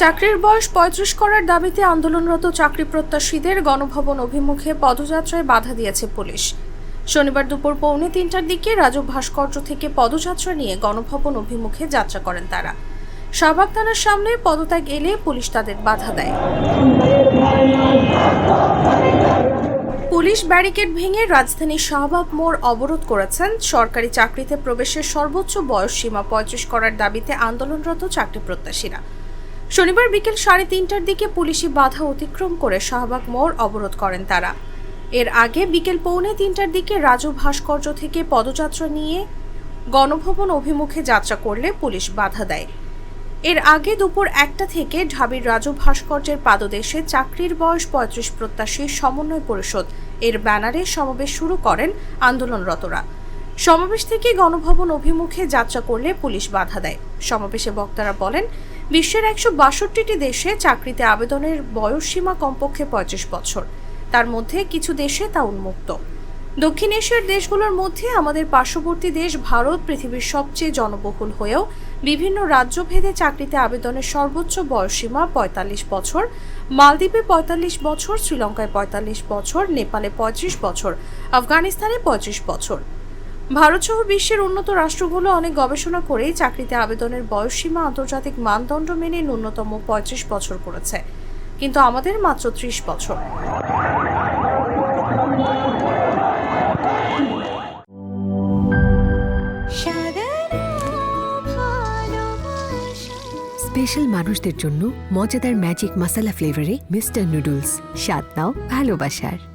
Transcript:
চাকরির বয়স পঁয়ত্রিশ করার দাবিতে আন্দোলনরত চাকরি প্রত্যাশীদের গণভবন অভিমুখে পদযাত্রায় বাধা দিয়েছে পুলিশ। শনিবার দুপুর পৌনে তিনটার দিকে রাজু ভাস্কর্য থেকে পদযাত্রা নিয়ে গণভবন অভিমুখে যাত্রা করেন তারা। শাহবাগ থানার সামনে পদত্যাগ এলে পুলিশ তাদের বাধা দেয়। পুলিশ ব্যারিকেড ভেঙে রাজধানীর শাহবাগ মোড় অবরোধ করেছেন। সরকারি চাকরিতে প্রবেশের সর্বোচ্চ বয়স সীমা পঁয়ত্রিশ করার দাবিতে আন্দোলনরত চাকরি প্রত্যাশীরা। শনিবার বিকেল সাড়ে তিনটার দিকে পুলিশি বাধা অতিক্রম করে শাহবাগ মোড় অবরোধ করেন তারা। এর আগে বিকেল পৌনে তিনটার দিকে রাজু ভাস্কর্য থেকে পদযাত্রা নিয়ে গণভবন অভিমুখে যাত্রা করলে পুলিশ বাধা দেয়। এর আগে দুপুর একটা থেকে ঢাবির রাজু ভাস্কর্যের পাদদেশে চাকরির বয়স পঁয়ত্রিশ প্রত্যাশী সমন্বয় পরিষদ এর ব্যানারে সমাবেশ শুরু করেন আন্দোলনরতরা। সমাবেশ থেকে গণভবন অভিমুখে যাত্রা করলে পুলিশ বাধা দেয়। সমাবেশে বক্তারা বলেন, বিশ্বের একশো বাষট্টিটি দেশে চাকরিতে আবেদনের বয়সসীমা কমপক্ষে পঁয়ত্রিশ বছর। তার মধ্যে কিছু দেশে তা উন্মুক্ত। দক্ষিণ এশিয়ার দেশগুলোর মধ্যে আমাদের পার্শ্ববর্তী দেশ ভারত পৃথিবীর সবচেয়ে জনবহুল হয়েও বিভিন্ন রাজ্যভেদে চাকরিতে আবেদনের সর্বোচ্চ বয়সসীমা পঁয়তাল্লিশ বছর, মালদ্বীপে পঁয়তাল্লিশ বছর, শ্রীলঙ্কায় পঁয়তাল্লিশ বছর, নেপালে পঁয়ত্রিশ বছর, আফগানিস্তানে পঁয়ত্রিশ বছর। ভারতসহ বিশ্বের উন্নত রাষ্ট্রগুলো অনেক গবেষণা করেই চাকরিতে আবেদনের বয়সসীমা আন্তর্জাতিক মানদণ্ড মেনে ন্যূনতম পঁয়ত্রিশ বছর করেছে। কিন্তু আমাদের মাত্র ত্রিশ বছর। স্পেশাল মানুষদের জন্য মজাদার ম্যাজিক মাসালা ফ্লেভারে মিস্টার নুডলস। স্বাদ নাও ভালোবাসার।